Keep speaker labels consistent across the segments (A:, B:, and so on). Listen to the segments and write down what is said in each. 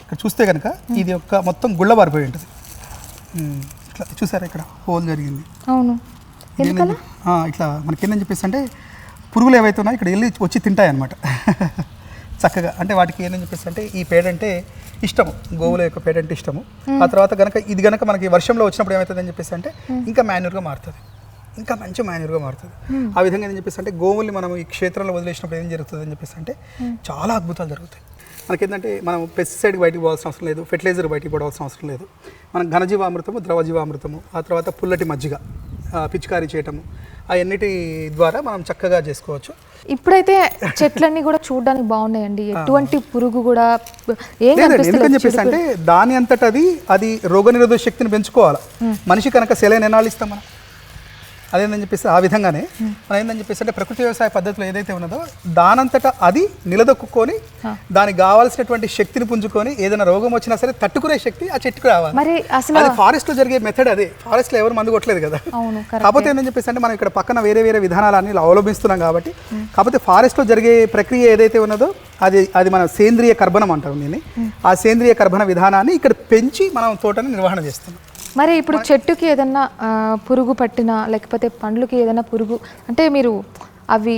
A: ఇక్కడ చూస్తే కనుక ఇది ఒక మొత్తం గుళ్ళ బారిపోయి ఉంటుంది. ఇట్లా చూసారా ఇక్కడ? హోల్ జరిగింది.
B: అవును.
A: ఇట్లా మనకి ఏంటని చెప్పేసి అంటే పురుగులు ఏవైతే ఉన్నాయో ఇక్కడ వెళ్ళి వచ్చి తింటాయి అనమాట చక్కగా. అంటే వాటికి ఏంటని చెప్పేసి అంటే ఈ పేడ అంటే ఇష్టము. గోవుల యొక్క పేడ అంటే ఇష్టము. ఆ తర్వాత కనుక ఇది కనుక మనకి వర్షంలో వచ్చినప్పుడు ఏమవుతుందని చెప్పేసి అంటే ఇంకా మాన్యూర్గా మారుతుంది. ఇంకా మంచి మాన్యూర్గా మారుతుంది. ఆ విధంగా ఏం చెప్పేసి అంటే గోవుల్ని మనం ఈ క్షేత్రంలో వదిలేసినప్పుడు ఏం జరుగుతుంది అని చెప్పేసి అంటే చాలా అద్భుతాలు జరుగుతాయి. మనకేంటంటే మనం పెస్టిసైడ్ బయటికి పోవాల్సిన అవసరం లేదు ఫెర్టిలైజర్ బయటికి పోవాల్సిన అవసరం లేదు. మనం ఘనజీవామృతము ద్రవజీవామృతము ఆ తర్వాత పుల్లటి మజ్జిగ పిచికారీ చేయటము అవన్నిటి ద్వారా మనం చక్కగా చేసుకోవచ్చు.
B: ఇప్పుడైతే చెట్లన్నీ కూడా చూడడానికి బాగున్నాయండి. ఎటువంటి పురుగు కూడా
A: ఎందుకని చెప్పేసి అంటే దాని అంతట అది అది రోగనిరోధక శక్తిని పెంచుకోవాలి. మనిషి కనుక సెలైన్ ఎన్నాళ్ళు ఇస్తాం మనం? అదేందని చెప్పేసి ఆ విధంగానే మనం ఏందని చెప్పేసి అంటే ప్రకృతి వ్యవసాయ పద్ధతిలో ఏదైతే ఉన్నదో దానంతట అది నిలదొక్కుని దానికి కావాల్సినటువంటి శక్తిని పుంజుకొని ఏదైనా రోగం వచ్చినా సరే తట్టుకునే శక్తి ఆ చెట్టుకు రావాలి.
B: మరి అసలు
A: అది ఫారెస్ట్లో జరిగే మెథడ్ అదే. ఫారెస్ట్లో ఎవరు మందు కొట్టలేదు కదా. కాకపోతే ఏంటని చెప్పేసి అంటే మనం ఇక్కడ పక్కన వేరే వేరే విధానాలన్నీ అవలంబిస్తున్నాం కాబట్టి కాకపోతే ఫారెస్ట్లో జరిగే ప్రక్రియ ఏదైతే ఉన్నదో అది అది మన సేంద్రియ కర్బనం అంటాం దీన్ని. ఆ సేంద్రియ కర్బన విధానాన్ని ఇక్కడ పెంచి మనం తోటని నిర్వహణ చేస్తున్నాం.
B: మరి ఇప్పుడు చెట్టుకి ఏదన్నా పురుగు పట్టినా లేకపోతే పండ్లకి ఏదైనా పురుగు అంటే మీరు అవి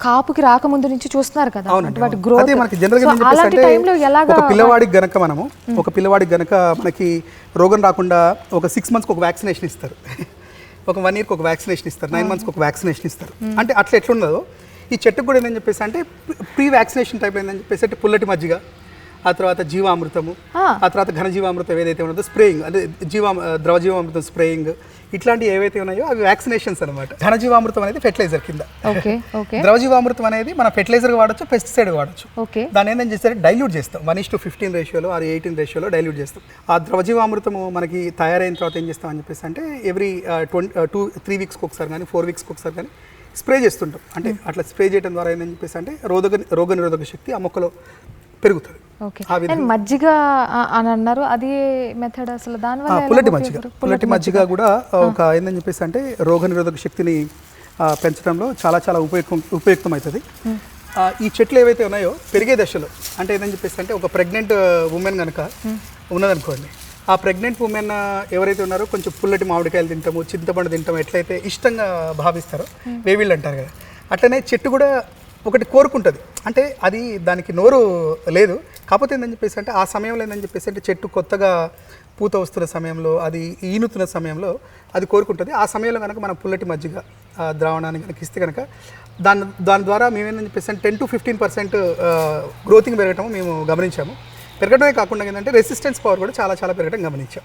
B: కాపుకి రాకముందు నుంచి చూస్తున్నారు కదా అంటే వాటి గ్రోత్
A: మనకి జనరల్గా ఒక పిల్లవాడికి గనక మనము ఒక పిల్లవాడికి గనక మనకి రోగం రాకుండా ఒక సిక్స్ మంత్స్కి ఒక వ్యాక్సినేషన్ ఇస్తారు. ఒక వన్ ఇయర్కి ఒక వ్యాక్సినేషన్ ఇస్తారు నైన్ మంత్స్కి ఒక వ్యాక్సినేషన్ ఇస్తారు. అంటే అట్లా ఎట్లున్నదో ఈ చెట్టుకు కూడా ఏంటని చెప్పేసి అంటే ప్రీ వ్యాక్సినేషన్ టైప్లో ఏంటని చెప్పేసి అంటే పుల్లటి మజ్జిగ ఆ తర్వాత జీవామృతము
B: ఆ.
A: తర్వాత ఘనజీవామృతం ఏదైతే ఉన్నదో స్ప్రేయింగ్ అంటే జీవా ద్రవజీవామృతం స్ప్రేయింగ్ ఇట్లాంటివి ఏవైతే ఉన్నాయో అవి వ్యాక్సినేషన్స్ అనమాట ఘనజీవామృతం అనేది ఫెర్టిలైజర్ కింద. ద్రవజీవామృతం అనేది మన ఫెర్టిలైజర్ వాడచ్చు పెస్టిసైడ్ వాడచ్చు.
B: ఓకే.
A: దాన్ని ఏంటని చేస్తే డైల్యూట్ చేస్తాం. వన్ ఇస్ టు ఫిఫ్టీన్ రేషియోలో అది ఎయిటీన్ రేషియోలో డైల్యూట్ చేస్తాం. ఆ ద్రవజీవామృతము మనకి తయారైన తర్వాత ఏం చేస్తాం అని చెప్పేసి అంటే ఎవ్రీ ట్వంటీ టూ త్రీ వీక్స్కి ఒకసారి కానీ ఫోర్ వీక్స్కి ఒకసారి కానీ స్ప్రే చేస్తుంటాం. అంటే అట్లా స్ప్రే చేయడం ద్వారా ఏంటని చెప్పేసి అంటే రోగ రోగ నిరోధక శక్తి ఆ మొక్కలో పెరుగుతుంది.
B: మజ్జిగ అని అన్నారు. అది మెథడ్ అసలు దానివల్ల
A: పుల్లటి
B: ఉపయోగం?
A: మజ్జిగ. పుల్లటి మజ్జిగ? కూడా ఒక ఏందని చెప్పేసి అంటే రోగ నిరోధక శక్తిని పెంచడంలో చాలా చాలా ఉపయుక్తం ఉపయుక్తం అవుతుంది ఈ చెట్లు ఏవైతే ఉన్నాయో పెరిగే దశలో అంటే ఏందని చెప్పేసి అంటే ఒక ప్రెగ్నెంట్ ఉమెన్ కనుక ఉన్నదనుకోండి ఆ ప్రెగ్నెంట్ ఉమెన్ ఎవరైతే ఉన్నారో కొంచెం పుల్లటి మామిడికాయలు తింటాము చింతపండు తింటాము ఎట్లయితే ఇష్టంగా భావిస్తారో వేవిళ్ళు అంటారు కదా. అట్లనే చెట్టు కూడా ఒకటి కోరుకుంటుంది. అంటే అది దానికి నోరు లేదు. కాకపోతే ఏందని చెప్పేసి అంటే ఆ సమయంలో ఏందని చెప్పేసి అంటే చెట్టు కొత్తగా పూత వస్తున్న సమయంలో అది ఈనుతున్న సమయంలో అది కోరుకుంటుంది. ఆ సమయంలో కనుక మనం పుల్లటి మజ్జిగ ద్రావణాన్ని కనుక ఇస్తే కనుక దాని దాని ద్వారా మేమేందని చెప్పేసి టెన్ టు ఫిఫ్టీన్ పర్సెంట్ గ్రోతింగ్ పెరగటం మేము గమనించాము. పెరగడమే కాకుండా ఏంటంటే రెసిస్టెన్స్ పవర్ కూడా చాలా చాలా పెరగడం గమనించాం.